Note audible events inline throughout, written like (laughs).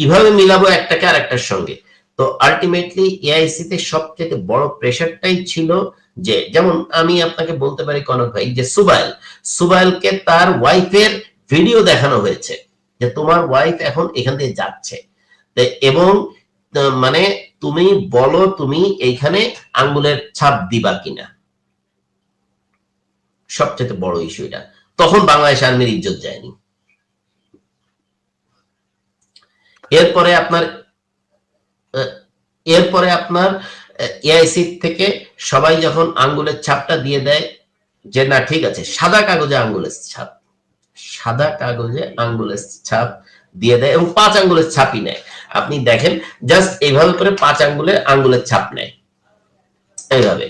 কীভাবে মিলাবো একটাকে আর একটার সঙ্গে? তো আলটিমেটলি এআইসি তে সবচেয়ে বড় প্রেশারটাই ছিল যে, যেমন আমি আপনাকে বলতে পারি কনক ভাই, যে সুবাইল, সুবাইলকে তার ওয়াইফের ভিডিও দেখানো হয়েছে, যে তোমার ওয়াইফ এখন এখান দিয়ে যাচ্ছে। এবং মানে তুমি বলো তুমি এইখানে আঙ্গুলের ছাপ দিবা কিনা। সবচেয়ে বড় ইস্যু এটা। তখন বাংলাদেশ আর্মির ইজ্জত যায়নি। এরপরে আপনার এরপরে আপনার এআইসি থেকে সবাই যখন আঙ্গুলের ছাপটা দিয়ে দেয় যে না ঠিক আছে সাদা কাগজে আঙ্গুলের ছাপ সাদা কাগজে আঙ্গুলের ছাপ দিয়ে দেয় এবং পাঁচ আঙ্গুলের ছাপই নেয় আপনি দেখেন জাস্ট এইভাবে করে পাঁচ আঙ্গুলের আঙ্গুলের ছাপ নেয় এইভাবে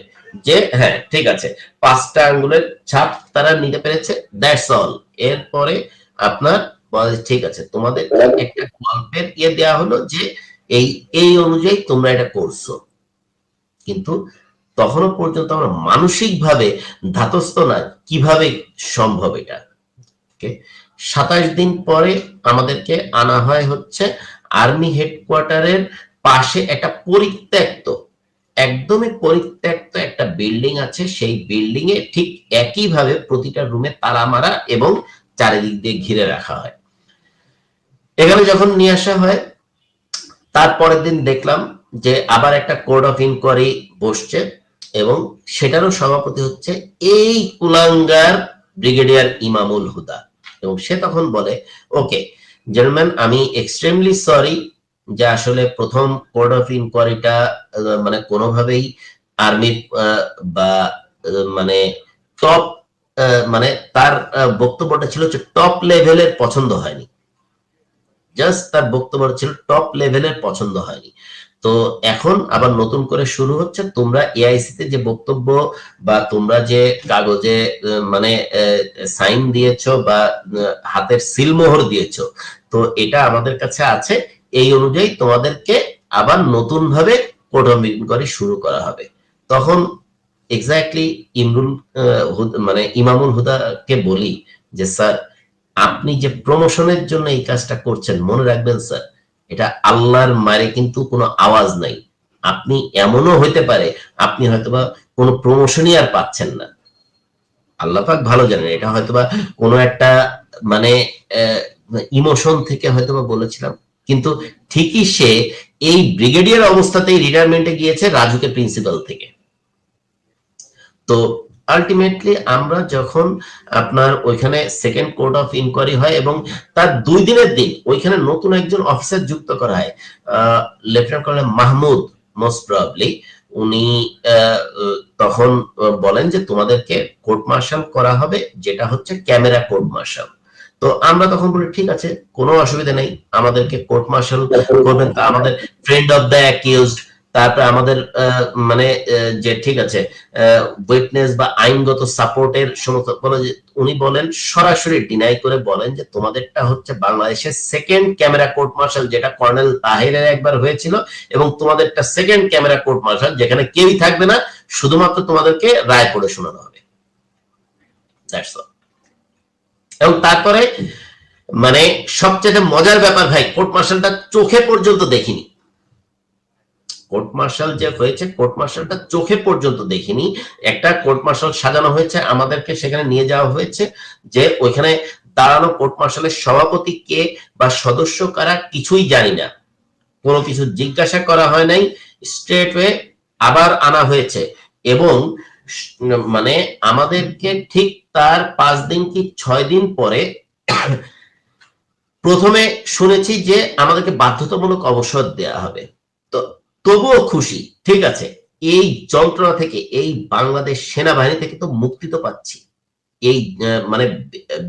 যে হ্যাঁ ঠিক আছে পাঁচটা আঙ্গুলের ছাপ তারা নিতে পেরেছে দ্যাটস অল এরপরে আপনার বলে, ঠিক আছে তোমাদের একটা গল্পের ইয়ে দেওয়া হলো যে এই এই অনুযায়ী তোমরা এটা করছ। কিন্তু তখনও পর্যন্ত আমরা মানসিক ভাবে ধাতস্থ না কীভাবে সম্ভব এটা? সাতাশ দিন পরে আমাদেরকে আনা হয় হচ্ছে আর্মি হেডকোয়ার্টারের পাশে একটা পরিত্যক্ত একদমই পরিত্যক্ত একটা বিল্ডিং আছে। সেই বিল্ডিং এ ঠিক একইভাবে প্রতিটা রুমে তালা মারা এবং চারিদিক দিয়ে ঘিরে রাখা হয়। এখানে যখন নিয়ে আসা হয় তারপরের দিন দেখলাম যে আবার একটা কোর্ট অফ ইনকোয়ারি বসছে এবং সেটারও সভাপতি হচ্ছে এই কুলাঙ্গার ব্রিগেডিয়ার ইমামুল হুদা। এবং সে তখন বলে, ওকে জেন্টলম্যান আমি এক্সট্রিমলি সরি যে আসলে প্রথম কোর্ট অফ ইনকোয়ারিটা মানে কোনোভাবেই আর্মির বা মানে টপ মানে তার বক্তব্যটা ছিল যে টপ লেভেলের পছন্দ হয়নি। জাস্ট তার বক্তব্য ছিল টপ লেভেলের পছন্দ হয়নি। তো এখন আবার নতুন করে শুরু হচ্ছে, তোমরা এআইসি তে যে বক্তব্য বা তোমরা যে কাগজে মানে সাইন দিয়েছ বা হাতের সিলমোহর দিয়েছ, তো এটা আমাদের কাছে আছে। এই অনুযায়ী তোমাদেরকে আবার নতুন ভাবে অফ ইনকোয়ারি শুরু করা হবে। তখন এক্স্যাক্টলি ইমরুল মানে ইমামুল হুদাকে বলি যে, স্যার আপনি যে প্রমোশনের জন্য এই কাজটা করছেন, মনে রাখবেন স্যার এটা আল্লাহর মারে কিন্তু কোনো আওয়াজ নাই। আপনি এমনও হইতে পারে, আপনি হয়তোবা কোনো প্রমোশনই আর পাচ্ছেন না। আল্লাহ পাক ভালো জানেন, এটা হয়তোবা কোনো একটা মানে ইমোশন থেকে হয়তোবা বলেছিলাম। কিন্তু ঠিকই সে এই ব্রিগেডিয়ার অবস্থাতেই রিটায়ারমেন্টে গিয়েছে রাজুকে প্রিন্সিপাল থেকে। তো আলটিমেটলি আমরা যখন আপনার ওইখানে সেকেন্ড কোর্ট অফ ইনকোয়ারি হয় এবং তার দুই দিনের দিন ওইখানে নতুন একজন অফিসার যুক্ত করা হয় lieutenant colonel Mahmud most probably উনি তখন বলেন যে তোমাদেরকে কোর্ট মার্শাল করা হবে, যেটা হচ্ছে ক্যামেরা কোর্ট মার্শাল তো আমরা তখন বলি, ঠিক আছে, কোনো অসুবিধা নেই, আমাদেরকে কোর্ট মার্শাল করবেন। তা আমাদের ফ্রেন্ড অফ দ্য অ্যাকিউজড তারপরে আমাদের মানে যে ঠিক আছে উইটনেস বা আইনগত সাপোর্টের সমস্ত বলে উনি বলেন, সরাসরি ডিনাই করে বলেন যে তোমাদেরটা হচ্ছে বাংলাদেশের সেকেন্ড ক্যামেরা কোর্ট মার্শাল যেটা কর্নেল তাহিরের একবার হয়েছিল, এবং তোমাদেরটা সেকেন্ড ক্যামেরা কোর্ট মার্শাল যেখানে কেউই থাকবে না, শুধুমাত্র তোমাদেরকে রায় পড়ে শোনানো হবে। এবং তারপরে মানে সবচেয়ে মজার ব্যাপার ভাই কোর্ট মার্শালটা চোখে পর্যন্ত দেখিনি। কোর্ট মার্শাল যে হয়েছে, কোর্ট মার্শালটা চোখে পর্যন্ত দেখিনি। একটা কোর্ট মার্শাল সাজানো হয়েছে, আমাদেরকে সেখানে নিয়ে যাওয়া হয়েছে যে ওইখানে দাঁড়ানো কোর্ট মার্শালের সভাপতি কে বা সদস্য কারা কিছুই জানি না। কোনো কিছু জিজ্ঞাসা করা হয় নাই স্ট্রেট ওয়ে আবার আনা হয়েছে। এবং মানে আমাদেরকে ঠিক তার পাঁচ দিন কি ছয় দিন পরে প্রথমে শুনেছি যে আমাদেরকে বাধ্যতামূলক অবসর দেয়া হবে। তবুও খুশি, ঠিক আছে। এই যন্ত্রণা থেকে, এই বাংলাদেশ সেনাবাহিনী থেকে তো মুক্তি তো পাচ্ছি। এই মানে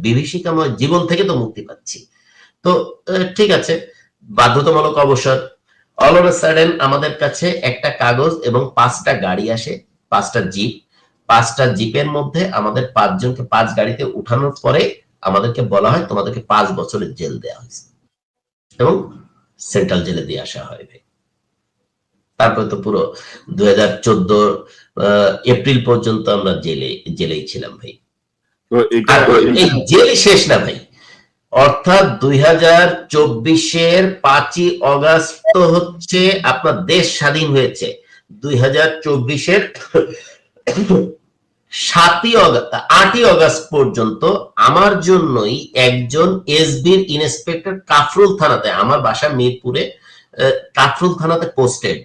বিভীষিকাময় জীবন থেকে তো মুক্তি পাচ্ছি। তো ঠিক আছে, বাধ্যতামূলক অবসর। অল অফ সাডেন আমাদের কাছে একটা কাগজ এবং পাঁচটা গাড়ি আসে, পাঁচটা জিপ। পাঁচটা জিপের মধ্যে আমাদের পাঁচজনকে পাঁচ গাড়িতে উঠানোর পরে আমাদেরকে বলা হয়, তোমাদেরকে পাঁচ বছরের জেল দেওয়া হয়েছে। এবং সেন্ট্রাল জেলে দিয়ে আসা হয়। তারপরে তো পুরো দুই হাজার চোদ্দ এপ্রিল পর্যন্ত আমরা জেলে জেলেই ছিলাম ভাই। এই জেলই শেষ না ভাই। অর্থাৎ দুই হাজার চব্বিশের পাঁচই অগাস্ট হচ্ছে আপনার দেশ স্বাধীন হয়েছে। দুই হাজার চব্বিশের সাতই অগাস্ট আটই অগাস্ট পর্যন্ত আমার জন্যই একজন এসবির ইন্সপেক্টর কাফরুল থানাতে আমার বাসা মিরপুরে কাফরুল থানাতে পোস্টেড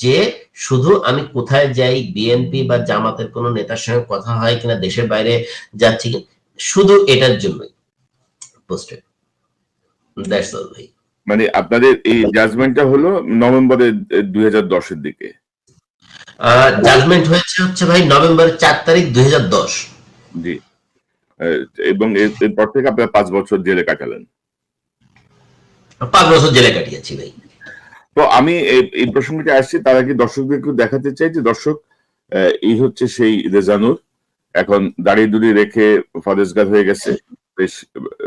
যে শুধু আমি কোথায় যাই বিএনপি বা জামাতের কোন নেতার সঙ্গে কথা হয় কিনা দেশের বাইরে যাচ্ছি শুধু এটার জন্যই পোস্টেড দ্যাটস অল ভাই। মানে আপনাদের এই জাজমেন্টটা হলো নভেম্বরের দুই হাজার দশের দিকে। জাজমেন্ট হয়েছে হচ্ছে ভাই নভেম্বরের চার তারিখ দুই হাজার দশ। জি। এবং এর- এরপর থেকে আপনারা পাঁচ বছর জেলে কাটালেন। পাঁচ বছর জেলে কাটিয়েছি ভাই। তো আমি এই- প্রসঙ্গটা আসছি তার আগে দর্শকদের একটু দেখাতে চাই যে দর্শক এই হচ্ছে সেই রেজানুর। এখন দাঁড়িয়ে দুড়ি রেখে ফরেজগার হয়ে গেছে বেশ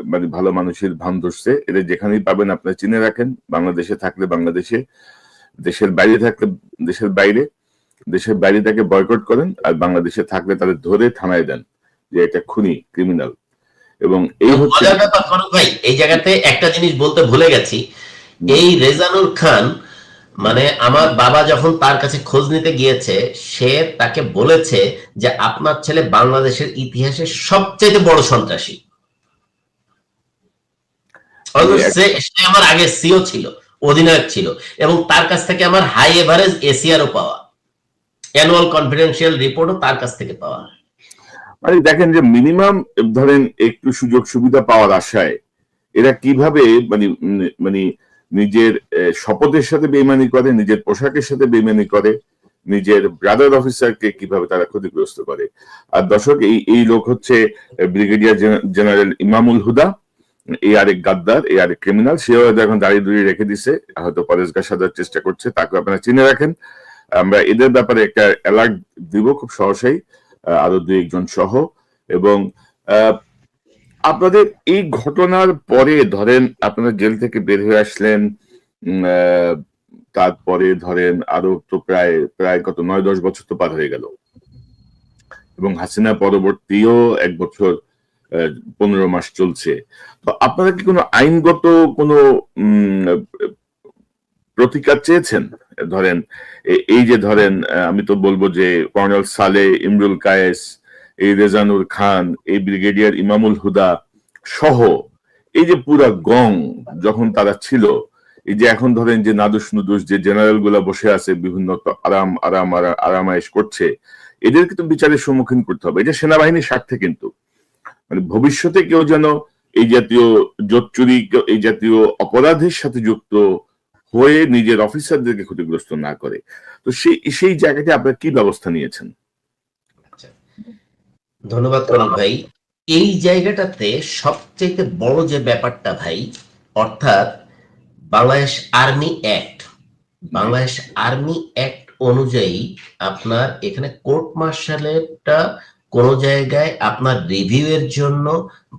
মানে ভালো মানুষের ভান ধরছে। এদের যেখানেই পাবেন আপনারা চিনে রাখেন বাংলাদেশে থাকলে বাংলাদেশে দেশের বাইরে থাকলে দেশের বাইরে দেশের বাইরে তাকে বয়কট করেন আর বাংলাদেশে থাকলে তাদের ধরে থানায় দেন যে এটা খুনি ক্রিমিনাল। এবং এই হচ্ছে ভাই এই জায়গাতে একটা জিনিস বলতে ভুলে গেছি এই রেজানুর খান মানে আমার বাবা যখন তার কাছে খোঁজ নিতে গিয়েছে, সে তাকে বলেছে যে আপনার ছেলে বাংলাদেশের ইতিহাসে সবচেয়ে বড় সন্ত্রাসী। সে আমার আগে সিও ছিল, অধিনায়ক ছিল, এবং তার কাছ থেকে আমার হাই এভারেজ এসিআরও পাওয়া। অ্যানুয়াল কনফিডেন্সিয়াল রিপোর্টও তার কাছ থেকে পাওয়া। মানে দেখেন যে মিনিমাম ধরেন একটু সুযোগ সুবিধা পাওয়ার আশায়, এরা কীভাবে মানে মানে নিজের শপথের সাথে বেইমানি করে, নিজের পোশাকের সাথে বেইমানি করে, নিজের ব্রাদার অফিসারকে কীভাবে তারা ক্ষতিগ্রস্ত করে। আর দর্শক, এই এই লোক হচ্ছে ব্রিগেডিয়ার জেনারেল ইমামুল হুদা। এই আরেক গাদ্দার এই আরেক ক্রিমিনাল সেও এখন দাঁড়িয়ে দাঁড়িয়ে রেখে দিছে, হয়তো পরেশগার সাজার চেষ্টা করছে তাকে আপনারা চিনে রাখেন। আমরা এদের ব্যাপারে একটা অ্যালার্ট দিব, খুব সহসাই আরও দুই একজন সহ। এবং আপনাদের এই ঘটনার পরে ধরেন আপনারা জেল থেকে বের হয়ে আসলেন তারপরে ধরেন আরও তো প্রায় প্রায় কত, নয়, দশ বছর তো পার হয়ে গেল। এবং হাসিনা পরবর্তীও এক বছর পনেরো মাস চলছে। তো আপনারা কি কোনো আইনগত কোনো প্রতিকার চেয়েছেন? ধরেন এই যে ধরেন আমি তো বলব যে কর্নেল সালে ইমরুল কায়েস এই রেজানুর খান, এই ব্রিগেডিয়ার ইমামুল হুদা সহ এই যে পুরা গং যখন তারা ছিল, এই যে এখন ধরেন যে নাদুস নুদুস যে জেনারেলগুলা বসে আছে, বিভিন্ন তো আরাম আরাম, আরা- আরামায়েশ করছে এদের কিন্তু বিচারের সম্মুখীন করতে হবে। এটা সেনাবাহিনীর স্বার্থে কিন্তু। মানে ভবিষ্যতে কেউ যেন এই জাতীয় জোচ্চুরি এই জাতীয় অপরাধের সাথে যুক্ত হয়ে নিজের অফিসারদেরকে ক্ষতিগ্রস্ত না করে। তো সেই সেই জায়গাতে আপনারা কি ব্যবস্থা নিয়েছেন? ধন্যবাদ করুন ভাই। এই জায়গাটাতে সবচেয়ে বড় যে ব্যাপারটা ভাই, অর্থাৎ Bangladesh army act. Bangladesh army act অনুযায়ী আপনার এখানে কোর্ট মার্শালেরটা কোন জায়গায় আপনার রিভিউ এর জন্য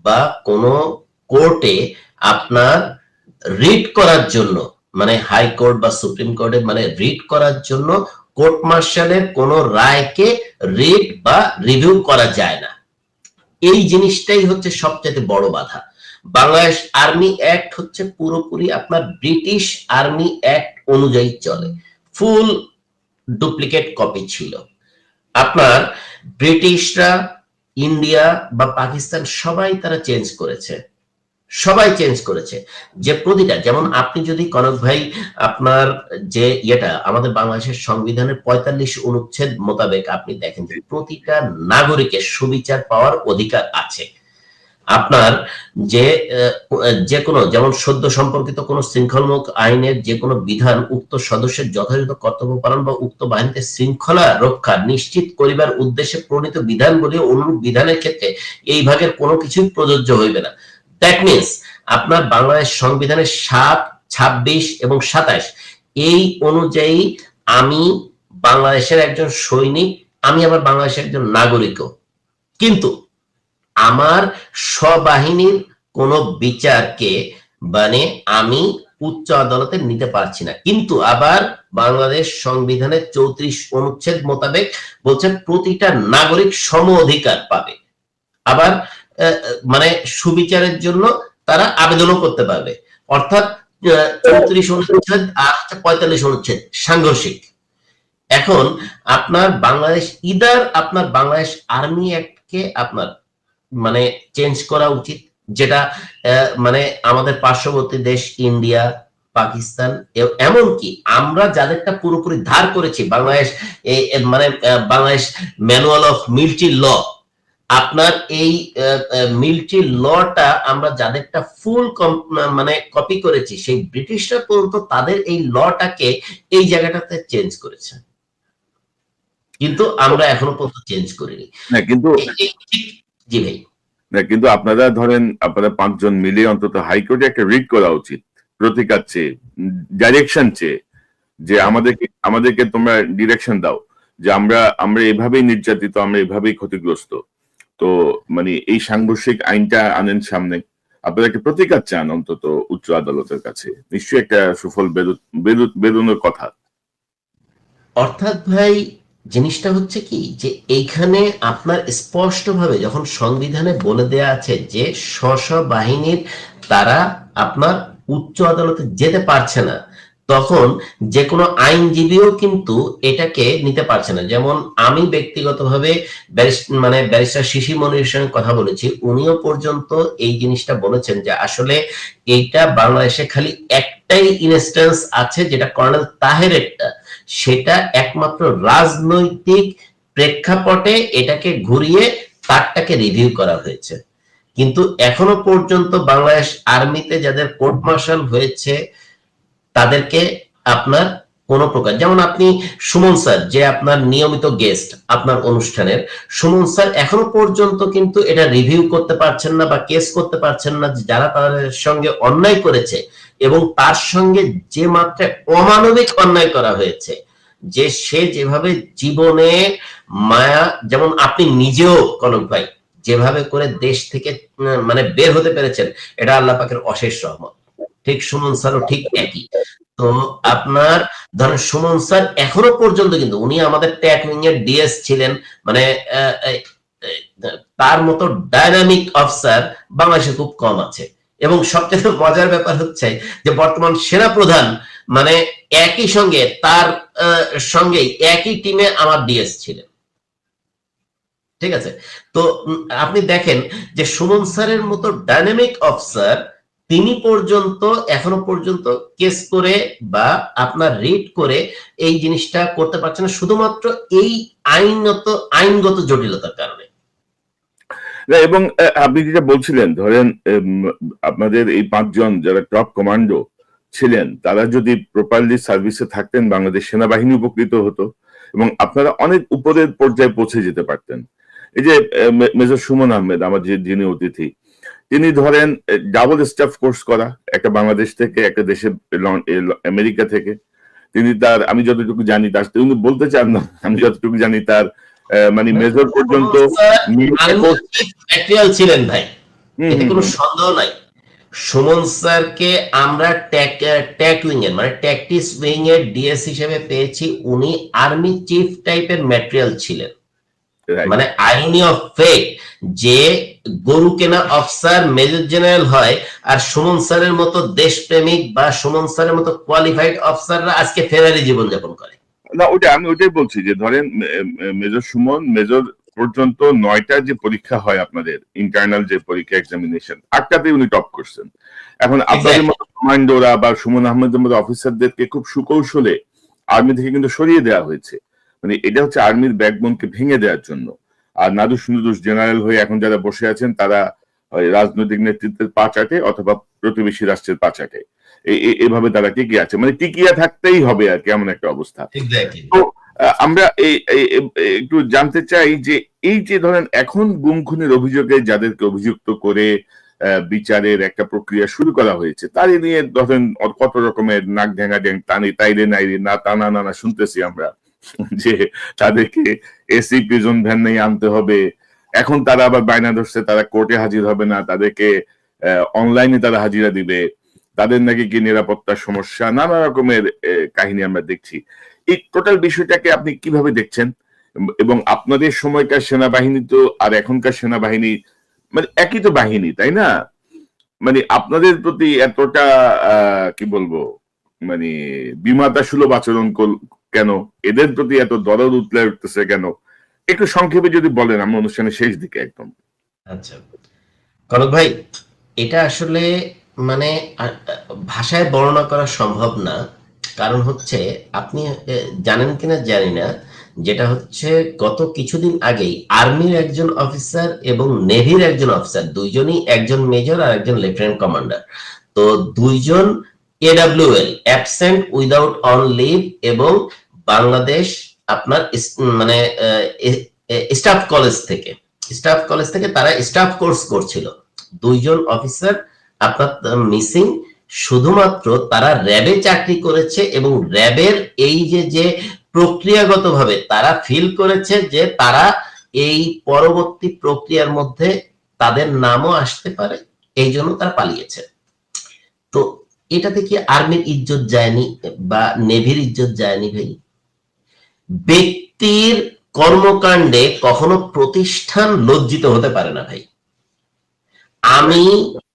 বা কোন কোর্টে আপনার রিড করার জন্য মানে হাইকোর্ট বা সুপ্রিম কোর্টে মানে রিড করার জন্য কোর্ট মার্শালের কোন রায়কে রিড বা রিভিউ করা যায় না। এই জিনিসটাই হচ্ছে সবচেয়ে বড় বাধা। বাংলাদেশ আর্মি অ্যাক্ট হচ্ছে পুরোপুরি আপনার ব্রিটিশ আর্মি অ্যাক্ট অনুযায়ী চলে। ফুল ডুপ্লিকেট কপি ছিল। আপনার ব্রিটিশরা, ইন্ডিয়া বা পাকিস্তান সবাই তারা চেঞ্জ করেছে। সবাই চেঞ্জ করেছে। যে প্রতিটা, যেমন আপনি যদি কনক ভাই, আপনার যে ইয়েটা, আমাদের বাংলাদেশের সংবিধানের পঁয়তাল্লিশ অনুচ্ছেদ মোতাবেক আপনি দেখেন যে প্রতিটা নাগরিকের সুবিচার পাওয়ার অধিকার আছে। আপনার যে যে কোনো, যেমন সদ্য সম্পর্কিত কোন শৃঙ্খলমূলক আইনের যে কোনো বিধান উক্ত সদস্যের যথাযথ কর্তব্য পালন বা উক্ত বাহিনীতে শৃঙ্খলা রক্ষা নিশ্চিত করিবার উদ্দেশ্যে প্রণীত বিধানগুলি অনুরূপ বিধানের ক্ষেত্রে এই ভাগের কোনো কিছুই প্রযোজ্য হইবে না। দ্যাট মিনস আপনার বাংলাদেশ সংবিধানের সাত, ছাব্বিশ এবং সাতাশ, এই অনুযায়ী আমি বাংলাদেশের একজন সৈনিক, আমি আবার বাংলাদেশের একজন নাগরিকও। কিন্তু আমার স্ববাহিনীর কোন বিচারকে মানে আমি উচ্চ আদালতে নিতে পারছি না। কিন্তু আবার বাংলাদেশ সংবিধানের চৌত্রিশ অনুচ্ছেদ মোতাবেক বলছে প্রতিটা নাগরিক সম অধিকার পাবে। আবার মানে সুবিচারের জন্য তারা আবেদনও করতে পারবে। অর্থাৎ চৌত্রিশ অনুচ্ছেদ আর হচ্ছে পঁয়তাল্লিশ অনুচ্ছেদ সাংঘর্ষিক। এখন আপনার বাংলাদেশ, ইদার আপনার বাংলাদেশ আর্মি অ্যাক্টকে আপনার মানে চেঞ্জ করা উচিত, যেটা মানে আমাদের পার্শ্ববর্তী দেশ ইন্ডিয়া, পাকিস্তান এমনকি আমরা যাদেরটা পুরোপুরি ধার করেছি, বাংলাদেশ মানে Bangladesh manual of military law আপনার এই মিলিটারি লটা আমরা যাদেরটা ফুল মানে কপি করেছি সেই ব্রিটিশরা পর্যন্ত তাদের এই লটাকে এই জায়গাটাতে চেঞ্জ করেছে। কিন্তু আমরা এখনও পর্যন্ত চেঞ্জ করিনি। না কিন্তু জি ভাই। না কিন্তু আপনারা ধরেন আপনারা পাঁচজন মিলে অন্তত হাইকোর্টে একটা রিড করা উচিত প্রতিকার চেয়ে ডাইরেকশন চেয়ে যে আমাদেরকে আমাদেরকে তোমরা ডিরেকশন দাও যে আমরা আমরা এভাবেই নির্যাতিত আমরা এভাবেই ক্ষতিগ্রস্ত। তো মানে এই সাংঘর্ষিক আইনটা আনেন সামনে। আপনারা একটা প্রতিকার চান অন্তত উচ্চ আদালতের কাছে। নিশ্চয়ই একটা সুফল বেরো- বেরো- বেরোনোর কথা। অর্থাৎ ভাই, জিনিসটা হচ্ছে কি? যে এইখানে আপনার স্পষ্টভাবে যখন সংবিধানে বলে দেয়া আছে যে স্ব বাহিনীর তারা আপনার উচ্চ আদালতে যেতে পারছে না তখন যে কোনো আইনজীবীও কিন্তু এটাকে নিতে পারছে না। যেমন আমি ব্যক্তিগতভাবে মানে ব্যারিস্টার শিশি মনির সঙ্গে কথা বলেছি, উনিও পর্যন্ত এই জিনিসটা বলেছেন যে আসলে এইটা বাংলাদেশে খালি একটাই ইনস্ট্যান্স আছে যেটা কর্নেল তাহেরেরটা। সেটা একমাত্র রাজনৈতিক প্রেক্ষাপটে এটাকে ঘুরিয়ে তারটাকে রিভিউ করা হয়েছে। কিন্তু এখনও পর্যন্ত বাংলাদেশ আর্মিতে যাদের কোর্ট মার্শাল হয়েছে তাদেরকে আপনার কোন প্রকার যেমন আপনি সুমন স্যার, যে আপনার নিয়মিত গেস্ট আপনার অনুষ্ঠানের, সুমন স্যার এখনও পর্যন্ত কিন্তু এটা রিভিউ করতে পারছেন না বা কেস করতে পারছেন না যারা তাদের সঙ্গে অন্যায় করেছে এবং তার সঙ্গে যে মাত্রায় অমানবিক অন্যায় করা হয়েছে, যে সে যেভাবে জীবনে মায়া, যেমন আপনি নিজেও কনক ভাই, যেভাবে করে দেশ থেকে মানে বের হতে পেরেছেন, এটা আল্লাহ পাকের অশেষ রহমত। ঠিক সুমন স্যারও ঠিক একই। তো আপনার ধরেন সুমন স্যার এখনও পর্যন্ত কিন্তু উনি আমাদের ট্যাকলিং এর ডিএস ছিলেন মানে তার মতো ডাইনামিক অফিসার বাংলাদেশে খুব কম আছে। এবং সবচেয়ে মজার ব্যাপার হচ্ছে যে বর্তমান সেনা প্রধান মানে একই সঙ্গে তার সঙ্গে একই টিমে আমার ডিএস ছিলেন। ঠিক আছে? তো আপনি দেখেন যে সুমন স্যারের মতো ডাইনামিক অফিসার তিনি পর্যন্ত, এখনও পর্যন্ত কেস করে বা আপনার রিড করে এই জিনিসটা করতে পারছে না। শুধুমাত্র এই আইনত, আইনগত জটিলতার কারণে। এবং আপনি যেটা বলছিলেন, ধরেন আপনাদের এই পাঁচজন যারা টপ কমান্ডো ছিলেন, তারা যদি প্রপারলি সার্ভিসে থাকতেন, বাংলাদেশ সেনাবাহিনী উপকৃত হতো এবং আপনারা অনেক উপরের পর্যায়ে পৌঁছে যেতে পারতেন। এই যে মেজর সুমন আহমেদ, আমার যে যিনি অতিথি তিনি ধরেন ডাবল স্টাফ কোর্স করা একটা বাংলাদেশ থেকে একটা দেশে আমেরিকা থেকে। তিনি তার আমি যতটুকু জানি তার তিনি বলতে চান না আমি যতটুকু জানি তার মানে মেজর পর্যন্ত ছিলেন ভাই। কোনো সন্দেহ নাই। সুমন স্যারকে আমরা ট্যাকলিং এর মানে ট্যাকটিস উইং এর ডিএস হিসেবে পেয়েছি। উনি আর্মি চিফ টাইপের ম্যাটেরিয়াল ছিলেন. মানে আইনি অফ ফেট যে গরু কেনা অফিসার মেজর জেনারেল হয় আর সুমন স্যারের মতো দেশপ্রেমিক বা সুমন স্যারের মতো কোয়ালিফাইড অফিসাররা আজকে ফেরারি জীবনযাপন করে। না ওটা আমি ওটাই বলছি যে ধরেন মেজর সুমন মেজর পর্যন্ত নয়টা যে পরীক্ষা হয় আপনাদের ইন্টারনাল যে পরীক্ষা এক্সামিনেশন আটটাতে উনি টপ করছেন। এখন আপনাদের মতো কমান্ডোরা বা সুমন আহমেদের মতো অফিসারদেরকে খুব সুকৌশলে আর্মি থেকে কিন্তু সরিয়ে দেওয়া হয়েছে। মানে এটা হচ্ছে আর্মির ব্যাকবোনকে ভেঙে দেওয়ার জন্য। আর নাদুস নুদুস জেনারেল হয়ে এখন যারা বসে আছেন তারা রাজনৈতিক নেতৃত্বের পা চাটে অথবা প্রতিবেশী রাষ্ট্রের পা চাটে। এভাবে তারা টিকে আছে। মানে টিকিয়া থাকতেই হবে আর কি এমন একটা অবস্থা। আহ, আমরা এই একটু জানতে চাই যে এই যে ধরেন এখন গুম খুনের অভিযোগে যাদেরকে অভিযুক্ত করে আহ, বিচারের একটা প্রক্রিয়া শুরু করা হয়েছে তারই নিয়ে ধরেন কত রকমের নাক ঢেঙ্গা ড্যাং টানি তাইরে নাইরে না টানা নানা শুনতেছি আমরা। (laughs) যে তাদেরকে এসি প্রিজন নিয়ে আনতে হবে। এখন তারা আবার বায়না ধরছে, তারা কোর্টে হাজির হবে না, তাদেরকে অনলাইনে তারা হাজিরা দিবে। তাদের নাকি কি নিরাপত্তার সমস্যা? নানা রকমের কাহিনী আমরা দেখছি। এই টোটাল বিষয়টাকে আপনি কীভাবে দেখছেন? এবং আপনাদের সময়কার সেনাবাহিনী তো, আর এখনকার সেনাবাহিনী মানে একই তো বাহিনী, তাই না? মানে আপনাদের প্রতি এতটা কি বলব? মানে বিমাতা সুলভ আচরণ কেন? এদের প্রতি এত দরদ উতলে উঠতেছে কেন? একটু সংক্ষেপে যদি বলেন আমার অনুষ্ঠানের শেষ দিকে একদম। আচ্ছা। কনক ভাই, এটা আসলে মানে ভাষায় বর্ণনা করা সম্ভব না। কারণ হচ্ছে, আপনি জানেন কিনা জানি না। যেটা হচ্ছে, গত কিছুদিন আগেই আর্মির একজন অফিসার এবং নেভির একজন অফিসার, দুইজনই একজন মেজর আর একজন লেফটেন্যান্ট কমান্ডার। তো দুইজন AWL absent without on leave এবং বাংলাদেশ আপনার মানে স্টাফ কলেজ থেকে স্টাফ কলেজ থেকে তারা স্টাফ কোর্স করছিল। দুইজন অফিসার আপনার মিসিং শুধুমাত্র তারা র্যাবে চাকরি করেছে এবং র্যাবের এই যে যে প্রক্রিয়াগতভাবে তারা ফিল করেছে যে তারা এই পরবর্তী প্রক্রিয়ার মধ্যে তাদের নামও আসতে পারে, এই জন্য তারা পালিয়েছে। তো এটাতে কি আর্মির ইজ্জত যায়নি বা নেভির ইজ্জত যায়নি ভাই? ব্যক্তির কর্মকাণ্ডে কখনো প্রতিষ্ঠান লজ্জিত হতে পারে না ভাই। আমি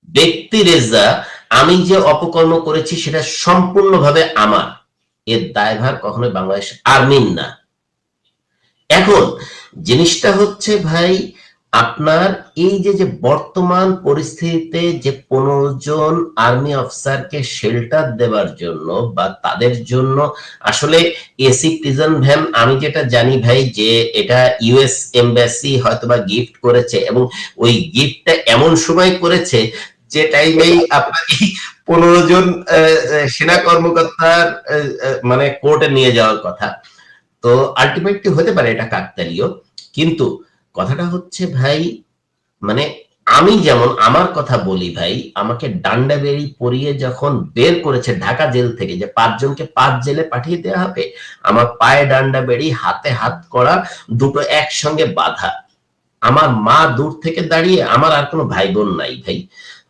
ব্যক্তি রেজা, আমি যে অপকর্ম করেছি সেটা সম্পূর্ণভাবে আমার। এর দায়ভার কখনো বাংলাদেশ আর্মিন না। এখন জিনিসটা হচ্ছে ভাই আপনার এই যে যে বর্তমান পরিস্থিতিতে যে পনেরো জন আর্মি অফিসারকে শেল্টার দেওয়ার জন্য বা তাদের জন্য আসলে এসি প্রিজন ভ্যান, আমি যেটা জানি ভাই যে এটা ইউএস এমবাসি হয়তোবা গিফট করেছে এবং ওই গিফটটা এমন সময় করেছে যে টাইমেই আপনার পনেরো জন সেনা কর্মকর্তার মানে কোর্টে নিয়ে যাওয়ার কথা। তো আলটিমেটলি হতে পারে এটা কাকতালীয়, কিন্তু কথাটা হচ্ছে ভাই মানে আমি যেমন আমার কথা বলি ভাই, আমাকে ডান্ডা বেরি পরিয়ে যখন বের করেছে ঢাকা জেল থেকে যে পাঁচজনকে পাঁচ জেলে পাঠিয়ে দেওয়া হবে, আমার পায়ে ডান্ডা বেরি হাতে হাত করা, দুটো একসঙ্গে বাধা। আমার মা দূর থেকে দাঁড়িয়ে, আমার আর কোনো ভাই বোন নাই ভাই।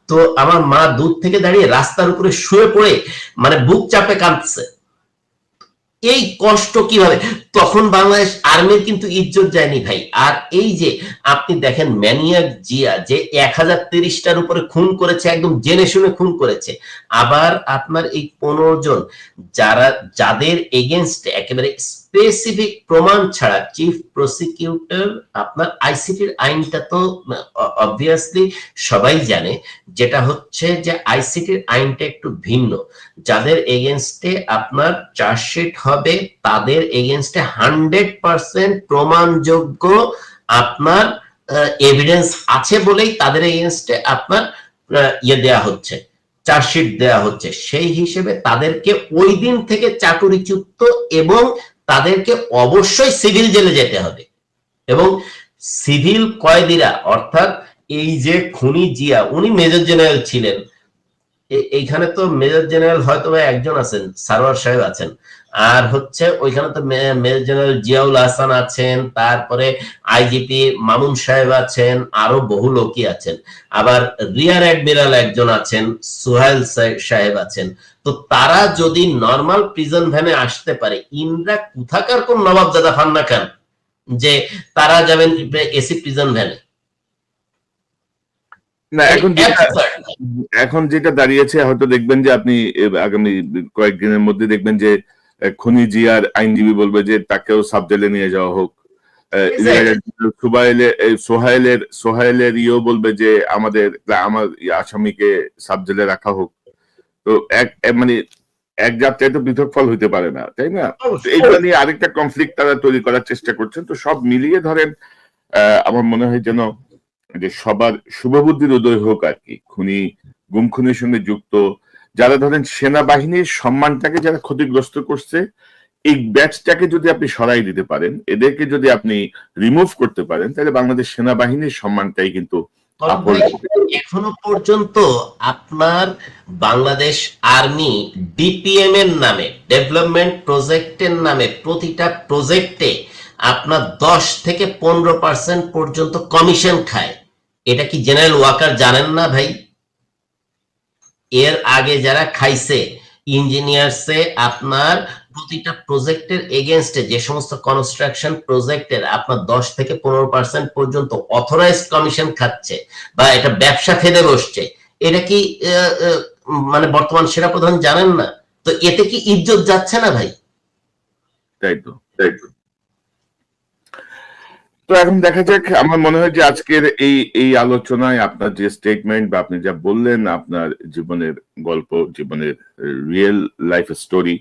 তো আমার মা দূর থেকে দাঁড়িয়ে রাস্তার উপরে শুয়ে পড়ে মানে বুক চাপে কাঁদছে। এই কষ্ট কীভাবে? তখন বাংলাদেশ আর্মির কিন্তু ইজ্জত যায়নি ভাই। আর এই যে আপনি দেখেন ম্যানিয়াক জিয়া, যে এক হাজার তিরিশটার উপরে খুন করেছে, একদম জেনে শুনে খুন করেছে। আবার আপনার এই পনেরো জন যারা, যাদের এগেনস্ট একেবারে স্পেসিফিক প্রমাণ ছাড়া চিফ প্রসিকিউটর আপনার আইসিটির আইনটা তো অবভিয়াসলি সবাই জানে, যেটা হচ্ছে যে আইসিটির আইনটা একটু ভিন্ন। যাদের এগেনস্টে আপনার চার্জশিট হবে, তাদের এগেনস্টে হান্ড্রেড পার্সেন্ট প্রমাণযোগ্য আপনার এভিডেন্স আছে বলেই তাদের এগেনস্টে আপনার ইয়ে দেয়া হচ্ছে চার্জশিট দেয়া হচ্ছে। সেই হিসেবে তাদেরকে ওই দিন থেকে চাকুরিচ্যুত এবং তাদেরকে অবশ্যই সিভিল জেলে যেতে হবে। এবং সিভিল কয়েদিরা, অর্থাৎ এই যে খুনি জিয়া, উনি মেজর জেনারেল ছিলেন। এইখানে তো মেজর জেনারেল হয়তো একজন আছেন, সারোয়ার সাহেব আছেন। আর হচ্ছে ওইখানে তো মেজর জেনারেল জিয়াউল হাসান আছেন তারপরে আইজিপি মামুন সাহেব আছেন আরও বহু লোকই আছেন। আবার রিয়ার অ্যাডমিরাল একজন আছেন সুহাইল সাহে- সাহেব আছেন। তো তারা যদি নর্মাল প্রিজন ভ্যানে আসতে পারে ইন্দ্রা কোথাকার কোন নবাবজাদা ফান্না খান যে তারা যাবেন এসি প্রিজন ভ্যানে। না এখন যেটা এখন যেটা দাঁড়িয়েছে হয়তো দেখবেন যে আপনি আগামী কয়েকদিনের মধ্যে দেখবেন যে খনি জিয়ার আইনজীবী বলবে যে তাকেও সাব জেলে নিয়ে যাওয়া হোক। সোহাইলের সোহাইলের ইও বলবে যে আমাদের আমার আসামিকে সাব জেলে রাখা হোক। তো এক মানে এক যাত্রায় তো পৃথক ফল হইতে পারে না তাই না? এইটা নিয়ে আরেকটা কনফ্লিক্ট তারা তৈরি করার চেষ্টা করছেন। তো সব মিলিয়ে ধরেন আহ, আমার মনে হয় যেন যে সবার শুভবুদ্ধির উদয় হোক আর কি খুনি গুম খুনির সঙ্গে যুক্ত যারা ধরেন সেনাবাহিনীর সম্মানটাকে যারা ক্ষতিগ্রস্ত করছে এই ব্যাচটাকে যদি আপনি সরাই দিতে পারেন এদেরকে যদি আপনি রিমুভ করতে পারেন তাহলে বাংলাদেশ সেনাবাহিনীর সম্মানটাই কিন্তু এখনও পর্যন্ত আপনার বাংলাদেশ আর্মি ডিপিএম এর নামে ডেভেলপমেন্ট প্রজেক্টের নামে প্রতিটা প্রজেক্টে আপনার দশ থেকে পনেরো পার্সেন্ট পর্যন্ত কমিশন খায়। এটা কি জেনারেল ওয়াকার জানেন না ভাই? এর আগে যারা খাইছে, ইঞ্জিনিয়ার্সে আপনার প্রতিটা প্রজেক্টের এগেনস্টে যে সমস্ত কনস্ট্রাকশন প্রজেক্টের আপনার দশ থেকে পনেরো পার্সেন্ট পর্যন্ত অথরাইজড কমিশন খাচ্ছে বা এটা ব্যবসা ফেলে বসছে, এটা কি মানে বর্তমান সেরা প্রধান জানেন না? তো এতে কি ইজ্জত যাচ্ছে না ভাই? তাই তো তাই তো। তো এখন দেখা যাক আমার মনে হয় যে আজকের এই এই আলোচনায় আপনার যে স্টেটমেন্ট বা আপনি যা বললেন আপনার জীবনের গল্প জীবনের রিয়েল লাইফ স্টোরি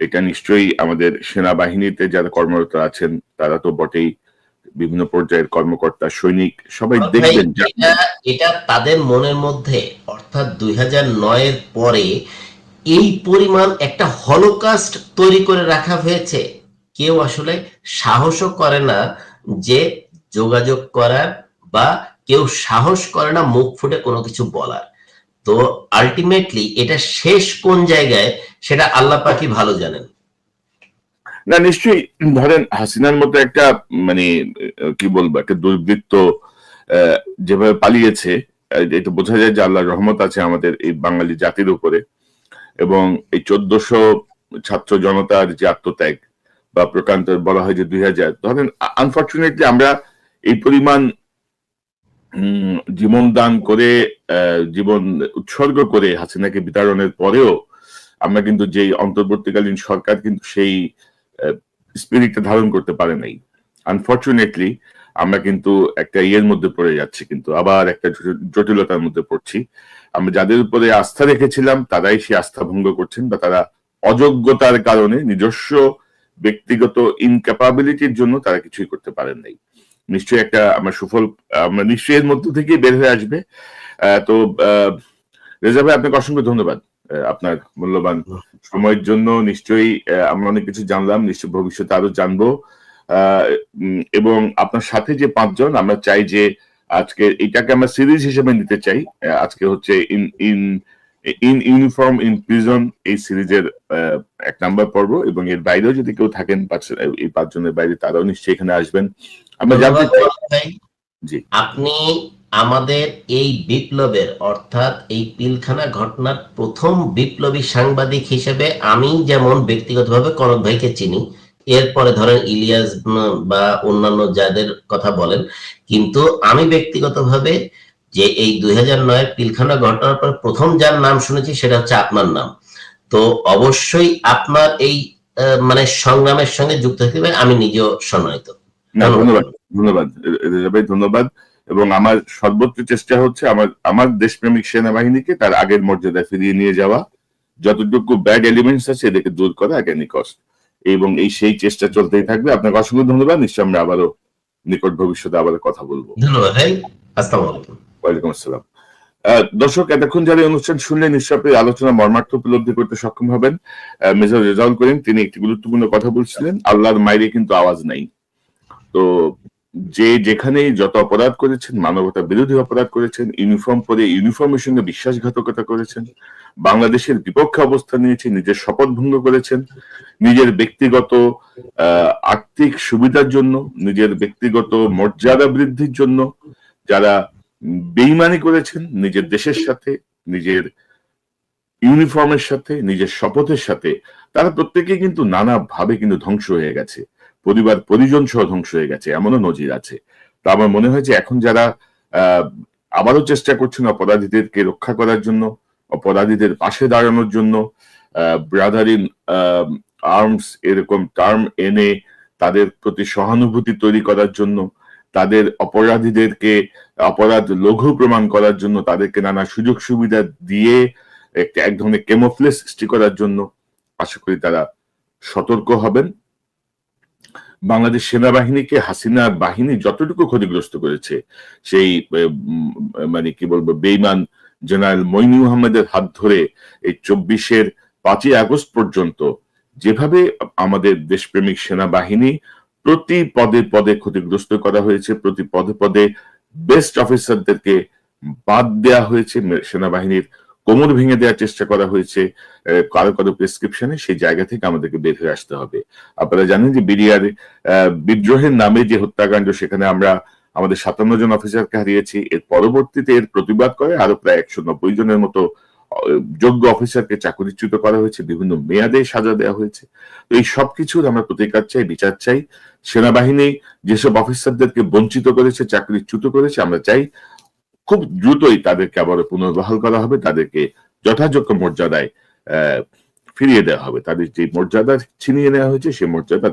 এটা নিশ্চয়ই আমাদের সেনাবাহিনীতে যারা কর্মরত আছেন তারা তো বটেই বিভিন্ন পর্যায়ের কর্মকর্তা সৈনিক সবাই দেখবেন এটা তাদের মনের মধ্যে অর্থাৎ দুই এর পরে এই পরিমাণ একটা হলোকাস্ট তৈরি করে রাখা হয়েছে। কেউ আসলে সাহসও করে না যে যোগাযোগ করার বা কেউ সাহস করে না মুখ ফুটে কোনো কিছু বলার। তো আলটিমেটলি এটা শেষ কোন জায়গায় সেটা আল্লাহ পাকি ভালো জানেন। না, নিশ্চয়ই, ধরেন হাসিনার মতো একটা মানে কি বলব, একটা দুর্বৃত্ত যেভাবে পালিয়েছে এটা বোঝা যায় যে আল্লাহ রহমত আছে আমাদের এই বাঙালি জাতির উপরে। এবং এই চোদ্দশো ছাত্র জনতার যে আত্মত্যাগ বা প্রকান্ত বলা হয় যে দুই হাজার। ধরেন আনফর্চুনেটলি আমরা এই পরিমাণ জীবন দান করে জীবন উৎসর্গ করে হাসিনাকে বিতরণের পরেও আমরা কিন্তু যেই অন্তর্বর্তীকালীন সরকার কিন্তু সেই স্পিরিটটা ধারণ করতে পারে নাই। আনফর্চুনেটলি আমরা কিন্তু একটা ইয়ের মধ্যে পড়ে যাচ্ছি কিন্তু, আবার একটা জটিলতার মধ্যে পড়ছি। আমরা যাদের উপরে আস্থা রেখেছিলাম তারাই সেই আস্থা ভঙ্গ করছেন বা তারা অযোগ্যতার কারণে নিজস্ব ব্যক্তিগত ইনক্যাপাবিলিটির জন্য তারা কিছুই করতে পারেন নাই। নিশ্চয়ই একটা আমার সুফল নিশ্চয়ই এর মধ্য থেকেই বের হয়ে আসবে। তো রেজা ভাই, আপনাকে অসংখ্য ধন্যবাদ। আপনার মূল্যবান সময়ের জন্য নিশ্চয়ই আমরা অনেক কিছু জানলাম, নিশ্চয়ই ভবিষ্যতে আরও জানব। এবং আপনার সাথে যে পাঁচজন, আমরা চাই যে আজকে এটাকে আমরা সিরিজ হিসেবে নিতে চাই। আজকে হচ্ছে in in in uniform in prison এই সিরিজের এক নাম্বার পর্ব এবং এর বাইরেও যদি কেউ থাকেন এই পাঁচজনের বাইরে তারাও নিশ্চয়ই এখানে আসবেন আমরা জানতে চাই জি। আপনি আমাদের এই বিপ্লবের অর্থাৎ এই পিলখানা ঘটনার প্রথম বিপ্লবী সাংবাদিক হিসেবে আমি যেমন ব্যক্তিগতভাবে কনক ভাইকে চিনি এরপরে ধরেন ইলিয়াস বা অন্যান্য যাদের কথা বলেন কিন্তু আমি ব্যক্তিগতভাবে যে এই দুই হাজার নয়ের পিলখানা ঘটনার পর প্রথম যার নাম শুনেছি সেটা হচ্ছে আপনার নাম। তো অবশ্যই আপনার এই মানে সংগ্রামের সঙ্গে যুক্ত হতে আমি নিজেও সম্মানিত। ধন্যবাদ। ধন্যবাদ ভাই ধন্যবাদ। এবং আমার সর্বোচ্চ চেষ্টা হচ্ছে আমার আমার দেশপ্রেমিক সেনাবাহিনীকে তার আগের মর্যাদায় ফিরিয়ে নিয়ে যাওয়া। যতটুকু ব্যাড এলিমেন্টস আছে এদেরকে দূর করা একানি কষ্ট এবং এই সেই চেষ্টা চলতেই থাকবে। আপনাকে অসংখ্য ধন্যবাদ। নিশ্চয় আমরা আবারও নিকট ভবিষ্যতে আবার কথা বলব। ধন্যবাদ ভাই। আসসালামু আলাইকুম। ওয়ালাইকুম আসসালাম। দর্শক, এতক্ষণ যারা অনুষ্ঠান শুনলে নিশ্চয় আলোচনা মর্মার্থ উপলব্ধি করতে সক্ষম হবেন। মেজর রেজাউল করিম, তিনি একটি গুরুত্বপূর্ণ কথা বলছিলেন, আল্লাহর মাইরে কিন্তু আওয়াজ নাই। তো যে যেখানেই যত অপরাধ করেছেন, মানবতা বিরোধী অপরাধ করেছেন, ইউনিফর্ম পরে ইউনিফর্মের সঙ্গে বিশ্বাসঘাতকতা করেছেন, বাংলাদেশের বিপক্ষে অবস্থান নিয়েছেন নিজের শপথ ভঙ্গ করেছেন, নিজের ব্যক্তিগত আর্থিক সুবিধার জন্য, নিজের ব্যক্তিগত মর্যাদা বৃদ্ধির জন্য, যারা বেইমানি করেছেন নিজের দেশের সাথে, নিজের ইউনিফর্মের সাথে, নিজের শপথের সাথে। তারা প্রত্যেকেই কিন্তু নানা ভাবে কিন্তু ধ্বংস হয়ে গেছে। পরিবার, পরিজন সহ ধ্বংস হয়ে গেছে, এমনও নজির আছে। তা আমার মনে হয় যে এখন যারা আবারও চেষ্টা করছেন অপরাধীদেরকে রক্ষা করার জন্য, অপরাধীদের পাশে দাঁড়ানোর জন্য ব্রাদার ইন আর্মস এরকম টার্ম এনে তাদের প্রতি সহানুভূতি তৈরি করার জন্য, তাদের অপরাধীদেরকে অপরাধ লঘু প্রমাণ করার জন্য তাদেরকে নানা সুযোগ সুবিধা দিয়ে একটা এক ধরনের কেমোফ্লেস সৃষ্টি করার জন্য আশা করি তারা সতর্ক হবেন। বাংলাদেশ সেনাবাহিনীকে হাসিনা বাহিনী যতটুকু ক্ষতিগ্রস্ত করেছে, সেই মানে কি বলব, বেইমান জেনারেল মইনু আহমেদের হাত ধরে এই চব্বিশের পাঁচই আগস্ট পর্যন্ত যেভাবে আমাদের দেশপ্রেমিক সেনাবাহিনী প্রতি পদে পদে ক্ষতিগ্রস্ত করা হয়েছে, প্রতি পদে পদে বেস্ট অফিসারদেরকে বাদ দেয়া হয়েছে, সেনাবাহিনীর কোমর ভেঙে দেওয়ার চেষ্টা করা হয়েছে কারও কারও প্রেসক্রিপশনে সেই জায়গা থেকে আমাদেরকে বের হয়ে আসতে হবে। আপনারা জানেন যে বিডিআর বিদ্রোহের নামে যে হত্যাকাণ্ড, সেখানে আমরা আমাদের সাতান্ন জন অফিসারকে হারিয়েছি। এর পরবর্তীতে এর প্রতিবাদ করে আরও প্রায় একশো নব্বই জনের মতো যোগ্য অফিসারকে চাকরিচ্যুত করা হয়েছে, বিভিন্ন মেয়াদে সাজা দেওয়া হয়েছে। তো এই সবকিছুর আমরা প্রতিকার চাই, বিচার চাই। সেনাবাহিনী যেসব অফিসারদেরকে বঞ্চিত করেছে, চাকরিচ্যুত করেছে, আমরা চাই খুব দ্রুতই তাদেরকে আবার পুনর্বহাল করা হবে, তাদেরকে যথাযোগ্য মর্যাদায় ফিরিয়ে দেওয়া হবে। তাদের যে মর্যাদা ছিনিয়ে নেওয়া হয়েছে, সেই মর্যাদা